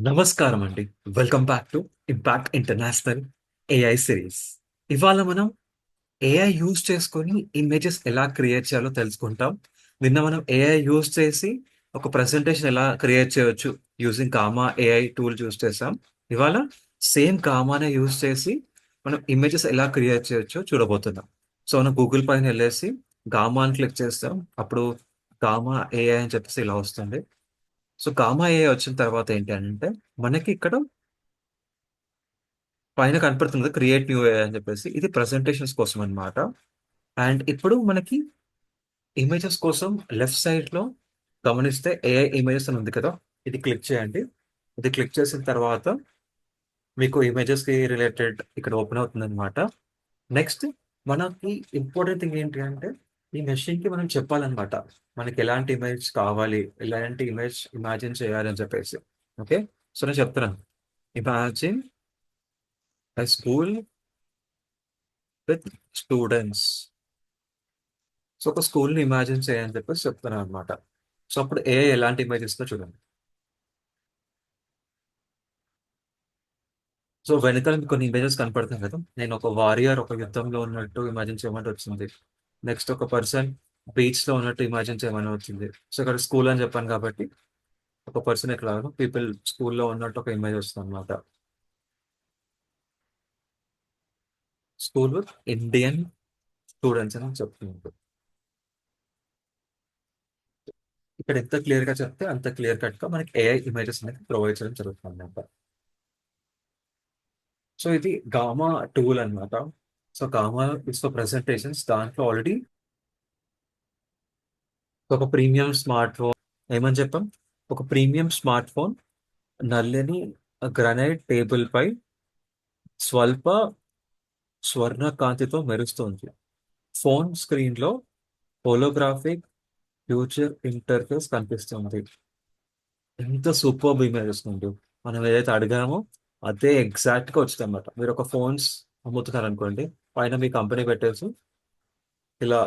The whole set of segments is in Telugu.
నమస్కారం అండి. Welcome back to impact international AI series. ఇవాళ మనం ఏఐ యూజ్ చేసుకొని ఇమేజెస్ ఎలా క్రియేట్ చేయాలో తెలుసుకుంటాం. నిన్న మనం ఏఐ యూజ్ చేసి ఒక ప్రెజెంటేషన్ ఎలా క్రియేట్ చేయొచ్చు using Gamma AI tool use చేసాం. ఇవాళ సేమ్ కామానే యూజ్ చేసి మనం ఇమేజెస్ ఎలా క్రియేట్ చేయొచ్చో చూడబోతున్నాం. సో, మనం గూగుల్ పైన వెళ్ళేసి గామా అని క్లిక్ చేస్తాం. అప్పుడు గామా ఏఐ అని చెప్పేసి ఇలా వస్తుంది. సో, గామా ఏఐ వచ్చిన తర్వాత ఏంటి అంటే మనకి ఇక్కడ పైన కనపడుతుంది క్రియేట్ న్యూ ఏఐ అని చెప్పేసి. ఇది ప్రజెంటేషన్స్ కోసం అన్నమాట. అండ్ ఇప్పుడు మనకి ఇమేజెస్ కోసం లెఫ్ట్ సైడ్‌లో గమనిస్తే ఏఐ ఇమేజెస్ అని ఉంది కదా! ఇది క్లిక్ చేయండి. ఇది క్లిక్ చేసిన తర్వాత మీకు ఇమేజెస్‌కి రిలేటెడ్ ఇక్కడ ఓపెన్ అవుతుందన్నమాట. నెక్స్ట్ మనకి ఇంపార్టెంట్ థింగ్ ఏంటి అంటే ఈ మెషిన్‌కి మనం చెప్పాలన్నమాట. మనకి ఎలాంటి ఇమేజ్ కావాలి, ఎలాంటి ఇమేజ్ ఇమాజిన్ చేయాలి అని చెప్పేసి. ఓకే. సో, నేను చెప్తున్నాను. Imagine a school with students. So, ఒక స్కూల్‌ని ఇమాజిన్ చేయని చెప్పేసి చెప్తున్నాను అనమాట సో, అప్పుడు ఏఐ ఎలాంటి ఇమేజ్ ఇస్తుందో చూడండి. సో, వెనకాల కొన్ని ఇమేజెస్ కనపడతాయి కదా! నేను ఒక వారియర్ ఒక యుద్ధంలో ఉన్నట్టు ఇమాజిన్ చేయమంటే వచ్చింది. నెక్స్ట్ ఒక పర్సన్ బీచ్లో ఉన్నట్టు ఇమాజిన్ చేయమని వచ్చింది. సో, ఇక్కడ స్కూల్ అని చెప్పాను కాబట్టి ఒక పర్సన్ ఇక్కడ పీపుల్ స్కూల్‌లో ఉన్నట్టు ఒక ఇమేజ్ వస్తుంది అనమాట స్కూల్ విత్ ఇండియన్ స్టూడెంట్స్ అని చెప్తున్నాడు ఇక్కడ ఎంత క్లియర్గా చెప్తే అంత క్లియర్ కట్‌గా మనకి ఏఐ ఇమేజెస్ అనేది ప్రొవైడ్ చేయడం జరుగుతుంది అనమాట సో, ఇది గామా టూల్ అన్నమాట. So, Gamma it's for presentations దాంట్లో ఆల్రెడీ ఒక ప్రీమియం స్మార్ట్ ఫోన్ ఏమని చెప్పాం? ఒక ప్రీమియం స్మార్ట్ ఫోన్ నల్లని టేబుల్ పై స్వల్ప స్వర్ణ కాంతితో మెరుస్తుంది. ఫోన్ స్క్రీన్‌లో హోలోగ్రాఫిక్ ఫ్యూచర్ ఇంటర్ఫేస్ కనిపిస్తుంది. ఎంత సూపర్బ్ ఇమేజెస్ మెరుస్తుంది మనం ఏదైతే అడిగామో అదే ఎగ్జాక్ట్‌గా వచ్చిందన్నమాట. మీరు ఒక ఫోన్స్ అమ్ముతున్నారనుకోండి. పైన మీ కంపెనీ పెట్టేసి ఇలా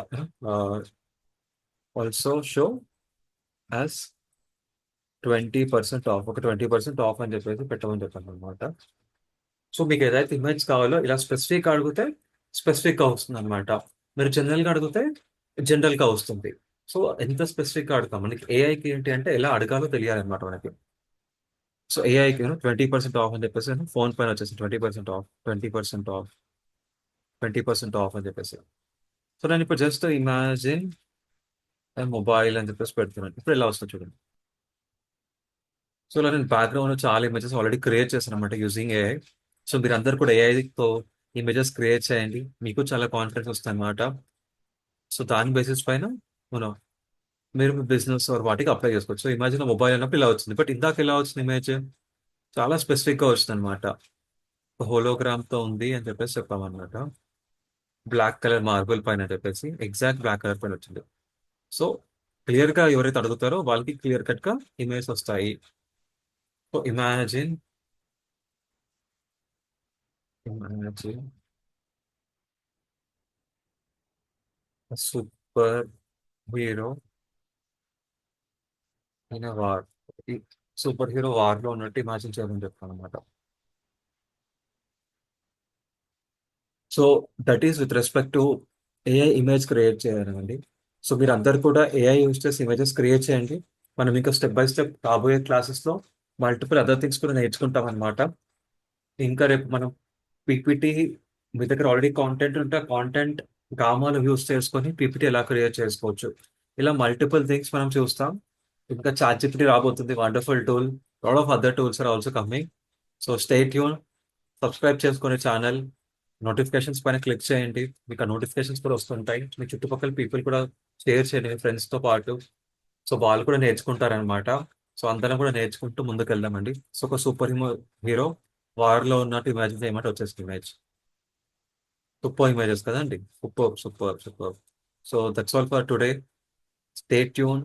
also show as twenty percent off ఒక 20% ఆఫ్ అని చెప్పేసి పెట్టమని చెప్పానన్నమాట. సో, మీకు ఏదైతే ఇమేజ్ కావాలో ఇలా స్పెసిఫిక్‌గా అడిగితే స్పెసిఫిక్‌గా వస్తుందన్నమాట. మీరు జనరల్‌గా అడిగితే జనరల్‌గా వస్తుంది. సో, ఎంత స్పెసిఫిక్‌గా అడుగుతాం. మనకి ఏఐకి ఏంటి అంటే ఎలా అడగాలో తెలియాలన్నమాట మనకి. సో, ఏఐకి 20% ఆఫ్ అని చెప్పేసి ఫోన్ పైన వచ్చేసి 20% ఆఫ్, 20% ఆఫ్, 20% ఆఫ్ అని చెప్పేసి. సో, నేను ఇప్పుడు జస్ట్ ఇమాజిన్ మొబైల్ అని చెప్పేసి పెడుతున్నాను. ఇప్పుడు ఇలా వస్తుంది చూడండి. సో, ఇలా నేను బ్యాక్గ్రౌండ్ చాలా ఇమేజెస్ ఆల్రెడీ క్రియేట్ చేశానన్నమాట యూజింగ్ ఏఐ. సో, మీరు అందరు కూడా ఏఐతో ఇమేజెస్ క్రియేట్ చేయండి. మీకు చాలా కాన్ఫిడెన్స్ వస్తుందన్నమాట. సో, దాని బేసిస్ పైన మనం మీరు మీ బిజినెస్ ఆర్ వాటికి అప్లై చేసుకోవచ్చు. సో, ఇమాజిన్ మొబైల్ అన్నప్పుడు ఇలా వచ్చింది. బట్ ఇందాక ఇలా వచ్చింది ఇమేజ్? చాలా స్పెసిఫిక్‌గా వచ్చిందన్నమాట. హోలోగ్రామ్‌తో ఉంది అని చెప్పేసి చెప్పామన్నమాట. బ్లాక్ కలర్ మార్బుల్ పైన చెప్పేసి ఎగ్జాక్ట్ బ్లాక్ కలర్ పైన వచ్చింది. సో, క్లియర్‌గా ఎవరైతే అడుగుతారో వాళ్ళకి క్లియర్ కట్‌గా ఇమేజ్ వస్తాయి. So, imagine imagine superhero in war. Superhero వార్‌లో ఉన్నట్టు ఇమాజిన్ చేయమని చెప్తానన్నమాట. So, that is with respect to AI image create చేయడమండి. So, మీరు అందరు కూడా ఏఐ యూజ్ చేసి ఇమేజెస్ క్రియేట్ చేయండి. మనం ఇంకా స్టెప్ బై స్టెప్ రాబోయే క్లాసెస్‌లో మల్టిపుల్ అదర్ థింగ్స్ కూడా నేర్చుకుంటాం అనమాట ఇంకా రేపు మనం పీపీటీ మీ దగ్గర ఆల్రెడీ కాంటెంట్ ఉంటే కాంటెంట్ గామాలు యూజ్ చేసుకొని పీపీటీ ఎలా క్రియేట్ చేసుకోవచ్చు. ఇలా మల్టిపుల్ థింగ్స్ మనం చూస్తాం. ఇంకా చాట్‌జీపీటీ రాబోతుంది. Wonderful tool. Lot of other tools are also coming. So, stay tune. Subscribe చేసుకునే ఛానల్. నోటిఫికేషన్స్ పైన క్లిక్ చేయండి. మీకు ఆ నోటిఫికేషన్స్ కూడా వస్తుంటాయి. మీ చుట్టుపక్కల పీపుల్ కూడా షేర్ చేయండి మీ ఫ్రెండ్స్‌తో పాటు. సో, వాళ్ళు కూడా నేర్చుకుంటారనమాట సో, అందరం కూడా నేర్చుకుంటూ ముందుకెళ్దామండి. సో, ఒక సూపర్ హిమో హీరో వార్‌లో ఉన్నట్టు ఇమాజిన్ చేయమంటే వచ్చేసి ఇమేజ్. సూపర్ ఇమేజెస్ కదండి super super superb. So, that's all for today. Stay tune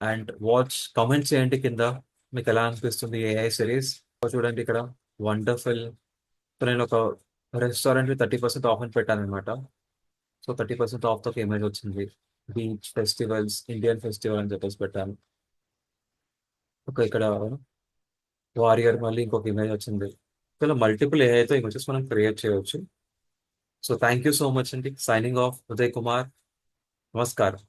and watch comment చేయండి కింద. మీకు ఎలా అనిపిస్తుంది ఏఐ సిరీస్. చూడండి ఇక్కడ వండర్‌ఫుల్ నేను ఒక రెస్టారెంట్‌లో 30% ఆఫ్ అని పెట్టానమాట సో, 30% ఆఫ్‌తో ఒక ఇమేజ్ వచ్చింది. బీచ్, ఫెస్టివల్స్, ఇండియన్ ఫెస్టివల్ అని చెప్పేసి పెట్టాను. ఓకే. ఇక్కడ వారియర్ మళ్ళీ ఇంకొక ఇమేజ్ వచ్చింది ఇలా మల్టిపుల్ ఏఐతో ఇమేజెస్ మనం క్రియేట్ చేయవచ్చు so thank you so much అండి సైనింగ్ ఆఫ్ ఉదయ్ కుమార్ నమస్కారం